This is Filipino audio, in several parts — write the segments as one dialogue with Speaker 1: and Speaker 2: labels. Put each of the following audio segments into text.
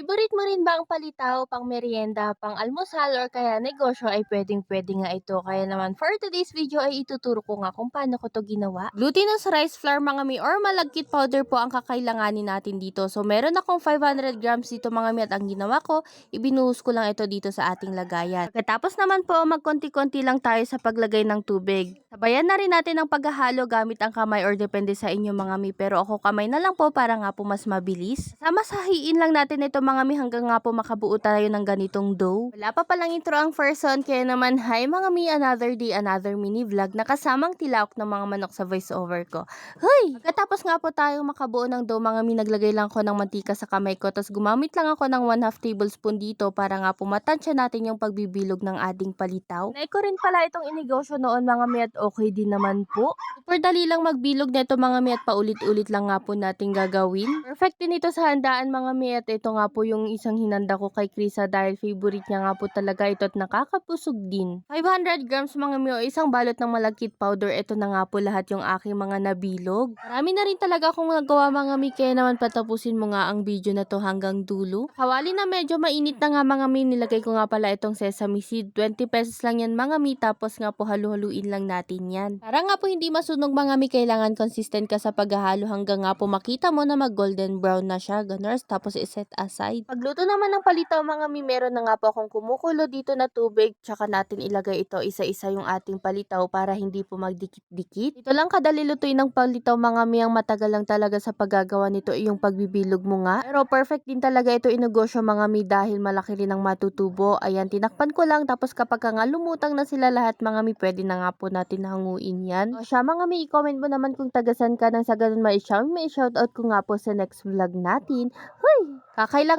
Speaker 1: Favorite mo rin ba ang palitaw, pang merienda, pang almusal, or kaya negosyo ay pwedeng-pwede nga ito. Kaya naman for today's video ay ituturo ko nga kung paano ko to ginawa. Glutinous rice flour mga mi or malagkit powder po ang kakailanganin natin dito. So meron akong 500 grams dito mga mi at ang ginawa ko, ibinuhos ko lang ito dito sa ating lagayan. Pagkatapos naman po magkonti-konti lang tayo sa paglagay ng tubig. Sabayan na rin natin ang paghahalo gamit ang kamay or depende sa inyo mga mi. Pero ako kamay na lang po para nga po mas mabilis. Samasahiin lang natin ito mga mi hanggang nga po makabuo tayo ng ganitong dough. Wala pa palang intro ang first one kaya naman hi mga mi another day another mini vlog na kasamang tilaok ng mga manok sa voiceover ko. Hoy! Pagkatapos nga po tayong makabuo ng dough mga mi naglagay lang ako ng mantika sa kamay ko tapos gumamit lang ako ng 1 half tablespoon dito para nga po matansya natin yung pagbibilog ng ating palitaw. Nay ko rin pala itong inegosyo noon mga mi at okay din naman po. Super dali lang magbilog nito mga mi at paulit-ulit lang nga po natin gagawin. Perfect din ito sa handaan mga mi at ito nga po yung isang hinanda ko kay Krisa dahil favorite niya nga po talaga ito at nakakapusog din. 500 grams mga mi o isang balot ng malagkit powder. Ito na nga po lahat yung aking mga nabilog. Marami na rin talaga akong nagawa mga mi kaya naman patapusin mo nga ang video na to hanggang dulo. Hawali na medyo mainit na nga mga mi nilagay ko nga pala itong sesame seed. 20 pesos lang yan mga mi tapos nga po halu-haluin lang natin yan. Para nga po hindi masunog mga mi kailangan consistent ka sa paghahalo hanggang nga po makita mo na mag golden brown na siya. Ganun tapos iset aside. Pagluto naman ng palitaw mga mi, meron na nga po akong kumukulo dito na tubig. Tsaka natin ilagay ito isa-isa yung ating palitaw para hindi po magdikit-dikit. Ito lang kadali lutuin ng palitaw mga mi. Ang matagal lang talaga sa paggagawa nito ay yung pagbibilog mo nga. Pero perfect din talaga ito inegosyo mga mi dahil malaki rin ang matutubo. Ayan, tinakpan ko lang tapos kapag ka nga lumutang na sila lahat mga mi, pwede na nga po natin hanguin yan. O siya mga mi, i-comment mo naman kung tagasan ka nang sa ganun may shout, may shoutout ko nga po sa next vlog natin. Huy!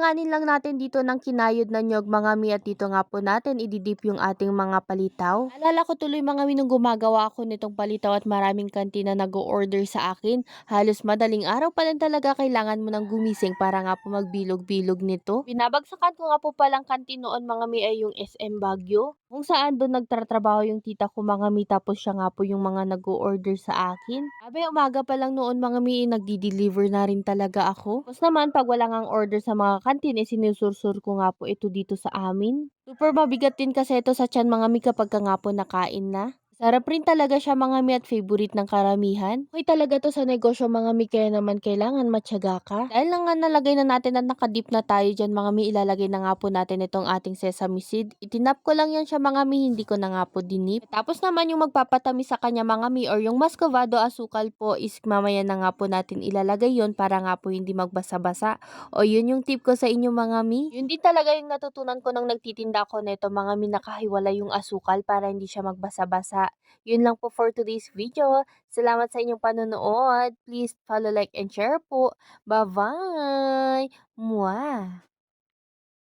Speaker 1: Kakailanganin lang natin dito ng kinayod na nyog mga mi at dito nga po natin ididip yung ating mga palitaw. Alala ko tuloy mga mi nung gumagawa ako nitong palitaw at maraming kantina nag-o-order sa akin. Halos madaling araw pa lang talaga kailangan mo ng gumising para nga po magbilog-bilog nito. Binabagsakan ko nga po palang kantin noon mga mi ay yung SM Baguio. Kung saan doon nagtatrabaho yung tita ko mga mi tapos siya nga po yung mga nag-o-order sa akin. Abe umaga pa lang noon mga mi nagdi-deliver na rin talaga ako. Tapos naman pag wala ngang order sa mga kantin eh sinusursur ko nga po ito dito sa amin. Super mabigat din kasi ito sa tiyan mga mi kapag ka nga po nakain na. Sarap rin talaga siya mga mi at favorite ng karamihan. Okay talaga to sa negosyo mga mi kaya naman kailangan matyaga ka. Dahil na nga nalagay na natin at nakadip na tayo dyan mga mi ilalagay na nga po natin itong ating sesame seed. Itinap ko lang yan siya mga mi hindi ko na nga po dinip. Tapos naman yung magpapatamis sa kanya mga mi or yung muscovado asukal po is mamaya na nga po natin ilalagay yon para nga po hindi magbasa-basa. O yun yung tip ko sa inyo mga mi. Yun din talaga yung natutunan ko nang nagtitinda ako neto mga mi nakahiwala yung asukal para hindi siya magbasa-basa. Yun lang po for today's video. Salamat sa inyong panonood. Please follow, like, and share po. Bye-bye! Mwah!